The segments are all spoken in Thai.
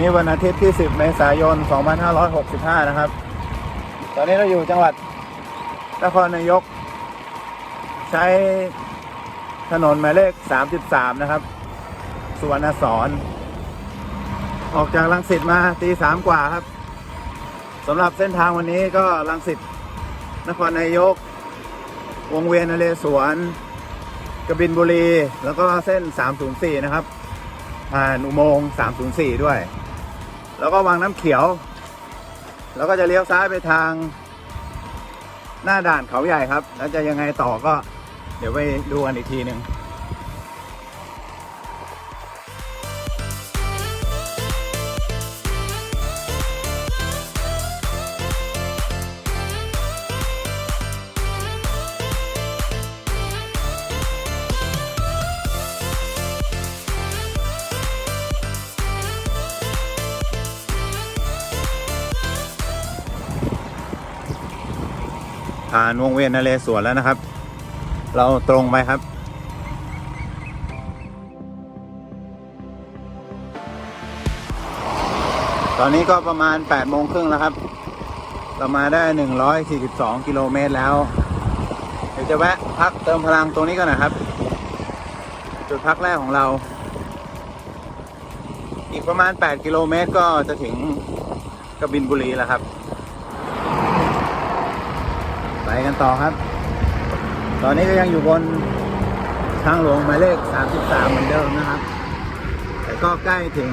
วันนี้วันอาทิตย์ที่ 10 เมษายน 2565 นะครับ ตอนนี้เราอยู่จังหวัดนครนายก ใช้ถนนหมายเลข 33 นะครับ สุวรรณสอน ออกจากลังสิตมาตีสามกว่าครับสำหรับเส้นทางวันนี้ก็ลังสิตนครนายก วงเวียนนเรศวรกบินบุรี แล้วก็เส้น 304 นะครับผ่านอุโมงค์304 ด้วย แล้วก็วังน้ำเขียว แล้วก็จะเลี้ยวซ้ายไปทางหน้าด่านเขาใหญ่ครับ แล้วจะยังไงต่อก็เดี๋ยวไปดูกันอีกทีหนึ่งานวงเวียนนเรศวรแล้วนะครับ เราตรงไปครับตอนนี้ก็ประมาณ8โมงครึ่งแล้วครับ เรามาได้ 142 กิโลเมตรแล้ว เดี๋ยวจะแวะพักเติมพลังตรงนี้กันนะครับ จุดพักแรกของเรา อีกประมาณ 8 กิโลเมตรก็จะถึงกบินบุรีแล้วครับ ไปกันต่อครับ ตอนนี้ก็ยังอยู่บนทางหลวงหมายเลข 33 เหมือนเดิมนะครับ แต่ก็ใกล้ถึง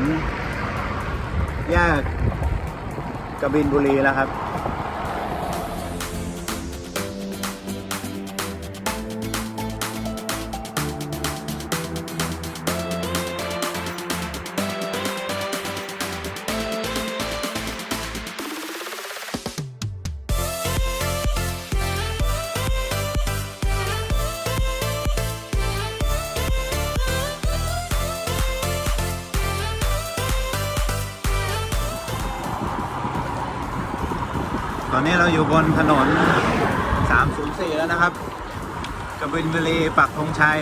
แยกกบินบุรีแล้วครับ อนนี้เราอยู่บนถนน 304 แล้วนะครับกบินบุรีปักธงชัย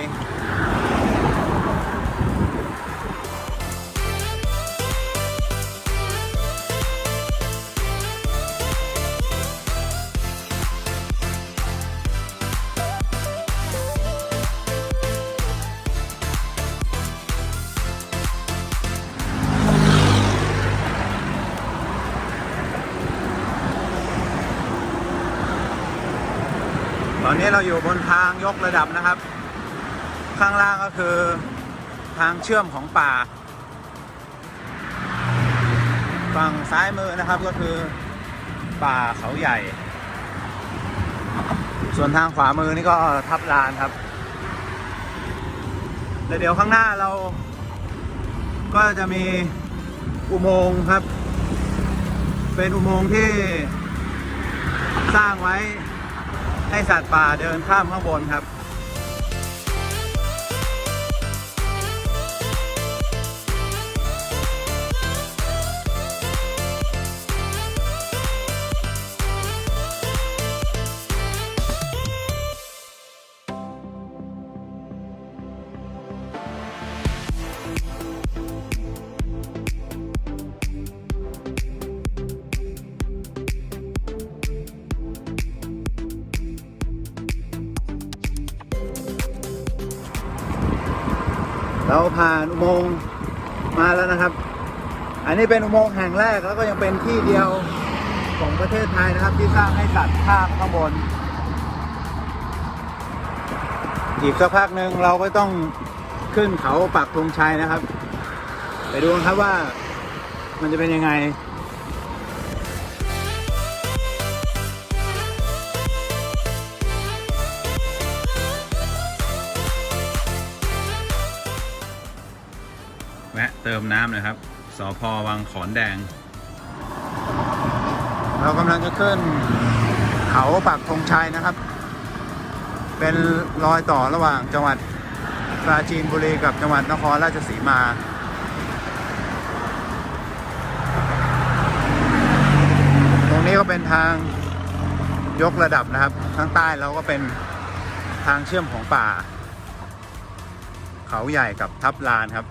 นี้เราอยู่บนทางยกระดับนะครับ ข้างล่างก็คือทางเชื่อมของป่า ฝั่งซ้ายมือนะครับก็คือป่าเขาใหญ่ ส่วนทางขวามือนี่ก็ทับลานครับแล้วเดี๋ยวข้างหน้าเรา ก็จะมีอุโมงค์ครับ เป็นอุโมงค์ที่สร้างไว้ ให้สัตว์ป่าเดินข้ามข้างบนครับ เราผ่านอุโมงค์มาแล้วนะครับ อันนี้เป็นอุโมงค์แห่งแรกแล้วก็ยังเป็นที่เดียวของประเทศไทยนะครับ ที่สร้างให้สัตว์ข้ามข้างบนอีกสักพักหนึ่งเราก็ต้องขึ้นเขาปักธงชัยนะครับ ไปดูครับว่ามันจะเป็นยังไง มน้ำนะครับสพวังขอนแดง เรากำลังจะขึ้นเขาปักธงชัยนะครับ เป็นรอยต่อระหว่างจังหวัดปราจีนบุรีกับจังหวัดนครราชสีมาตรงนี้ก็เป็นทางยกระดับนะครับ ข้างใต้เราก็เป็นทางเชื่อมของป่า เขาใหญ่กับทับลานครับ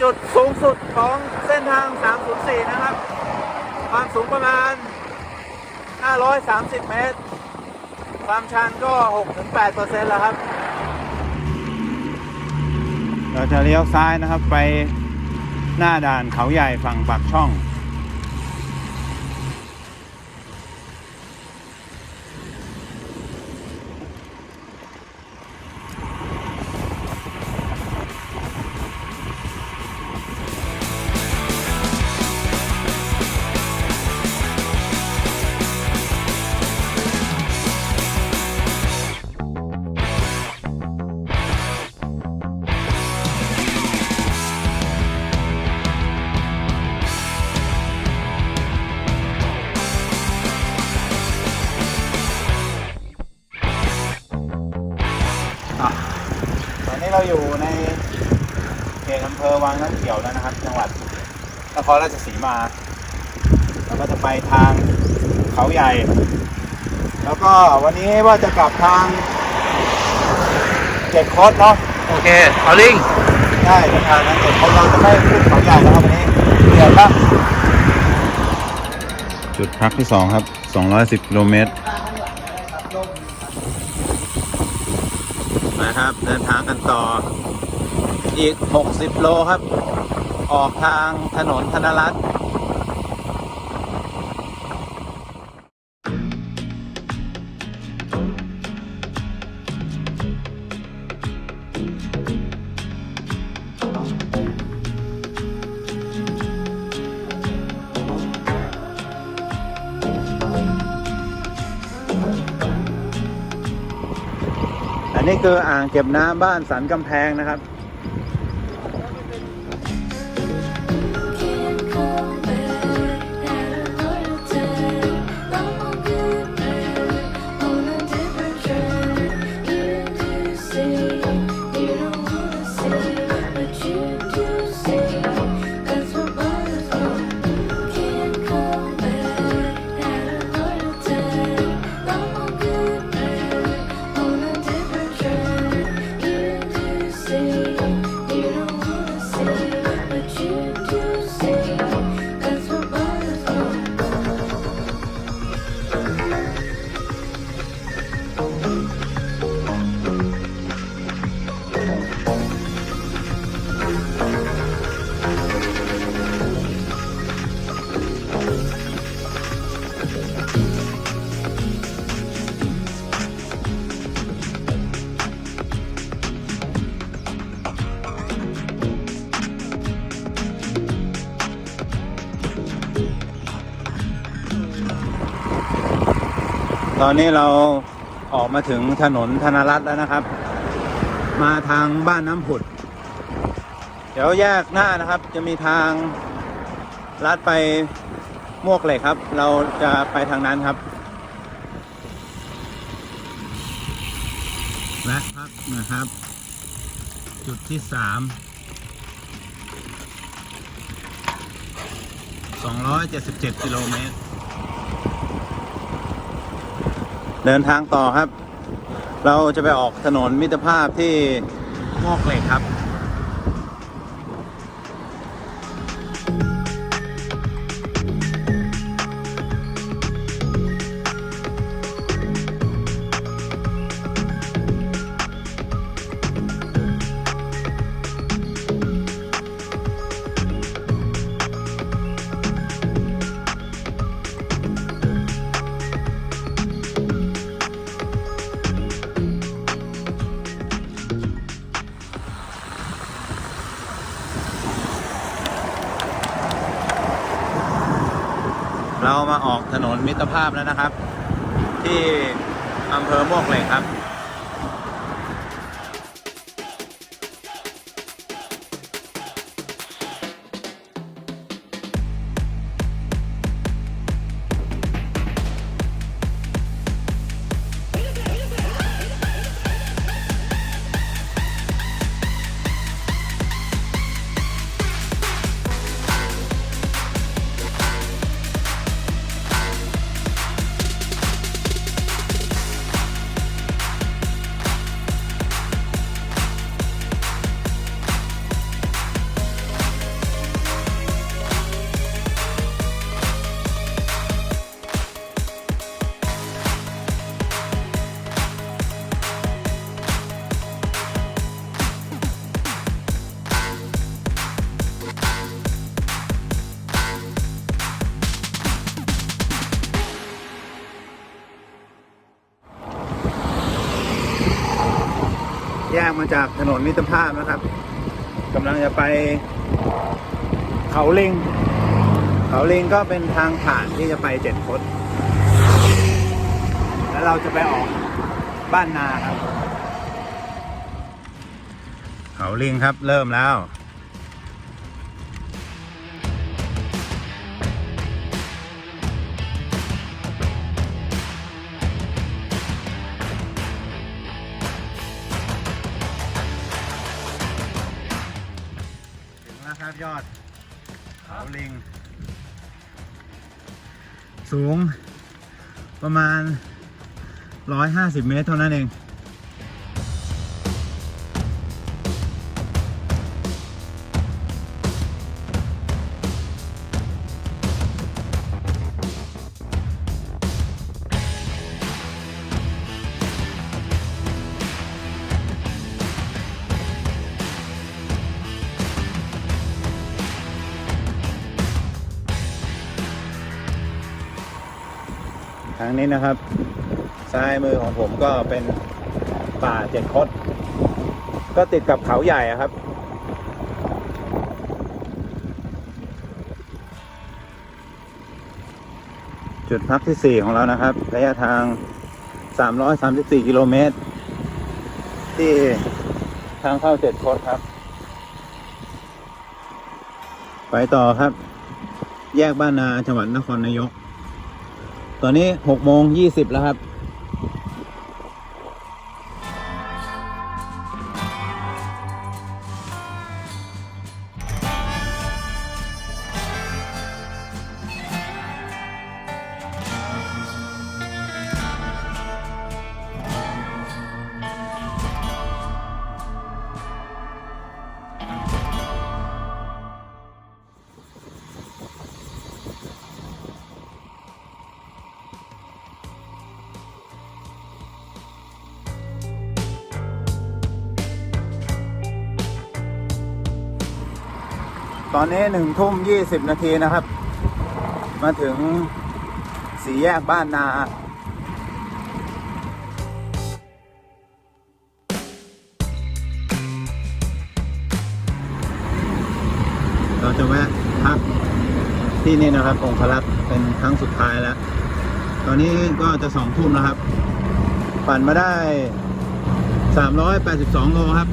จุดสูงสุดของเส้นทาง 304 นะครับ ความสูงประมาณ 530 เมตร ความชันก็ 6-8%แล้วครับ เราจะเลี้ยวซ้ายนะครับไปหน้าด่านเขาใหญ่ฝั่งปากช่อง เราอยู่ในเขตอำเภอวังน้ำเขียวแล้วนะครับ จังหวัดนครราชสีมาเราก็จะไปทางเขาใหญ่ แล้วก็วันนี้ว่าจะกลับทางเจ็ดโคดเนาะโอเคเอาลิงได้จะทางนั้นเจ็ดโคดเราจะไม่ขึ้นเขาใหญ่นะครับวันนี้เดี๋ยวครับจุดพักที่สองครับ 210กิโลเมตร นะครับ เดินทางกันต่อ อีก 60 โลครับ ออกทางถนนธนรัตน์ นี่คืออ่างเก็บน้ำบ้านสันกำแพงนะครับ ตอนนี้เราออกมาถึงถนนธนรัตน์แล้วนะครับ มาทางบ้านน้ำผุด เดี๋ยวแยกหน้านะครับ จะมีทางลัดไปมวกเหล็กครับ เราจะไปทางนั้นครับและพักนะครับ จุดที่สาม277กิโลเมตร เดินทางต่อครับ เราจะไปออกถนนมิตรภาพที่มอกเหล็กครับ นมิตรภาพแล้วนะครับ ที่อำเภอมวกเหล็กครับ แยกมาจากถนนมิตรภาพนะครับกำลังจะไป เขาลิง เขาลิงก็เป็นทางผ่านที่จะไปเจ็ดคดแล้วเราจะไปออกบ้านนาครับ เขาลิงครับเริ่มแล้ว ถึงแล้วครับยอดเขาลิง สูงประมาณ 150 เมตรเท่านั้นเองางนี้นะครับ ซ้ายมือของผมก็เป็นป่าเจ็ดคด ก็ติดกับเขาใหญ่อะครับ จุดพักที่ 4 ของเรานะครับ ระยะทาง 334 กิโลเมตร ที่ทางเข้าเจ็ดคดครับ ไปต่อครับ แยกบ้านนาจังหวัดนครนายก ตอนนี้หกโมงยี่สิบแล้วครับ อนนี้หนึ่งทุ่มยี่สิบนาทีนะครับ มาถึงสี่แยกบ้านนาเราจะแวะพักที่นี่นะครับองคลักษ์เป็นครั้งสุดท้ายแล้ว ตอนนี้ก็จะสองทุ่มแล้วครับ ปั่นมาได้ 382 โลครับ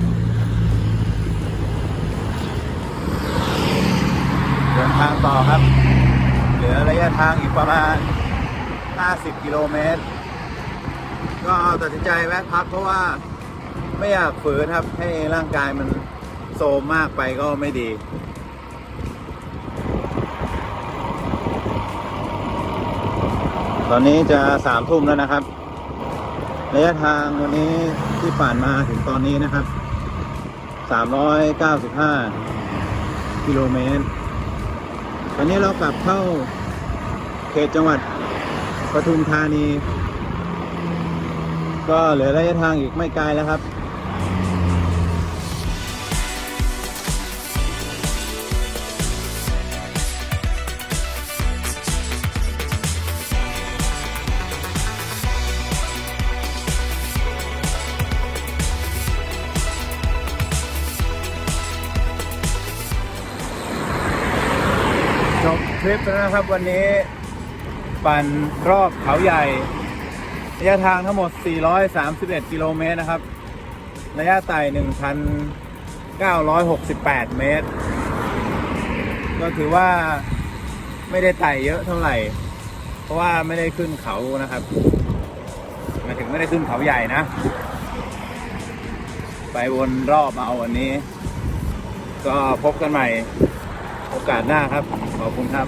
เดินทางต่อครับ เหลือระยะทางอีกประมาณ 50 กิโลเมตร ก็ตัดสินใจแวะพักเพราะว่าไม่อยากฝืนครับให้ร่างกายมันโทรมมากไปก็ไม่ดีตอนนี้จะสามทุ่มแล้วนะครับ ระยะทางวันนี้ที่ผ่านมาถึงตอนนี้นะครับ 395 กิโลเมตร ตอนนี้เรากลับเข้าเขตจังหวัดปทุมธานี ก็เหลือระยะทางอีกไม่ไกลแล้วครับ ลิปแล้วนะครับ วันนี้ปั่นรอบเขาใหญ่ ระยะทางทั้งหมด 431 กิโลเมตรนะครับ ระยะไต่1,968 เมตร ก็ถือว่าไม่ได้ไต่เยอะเท่าไหร่ เพราะว่าไม่ได้ขึ้นเขานะครับหมายถึงไม่ได้ขึ้นเขาใหญ่นะ ไปวนรอบมาเอาวันนี้ ก็พบกันใหม่ กาสหน้าครับ ขอบคุณครับ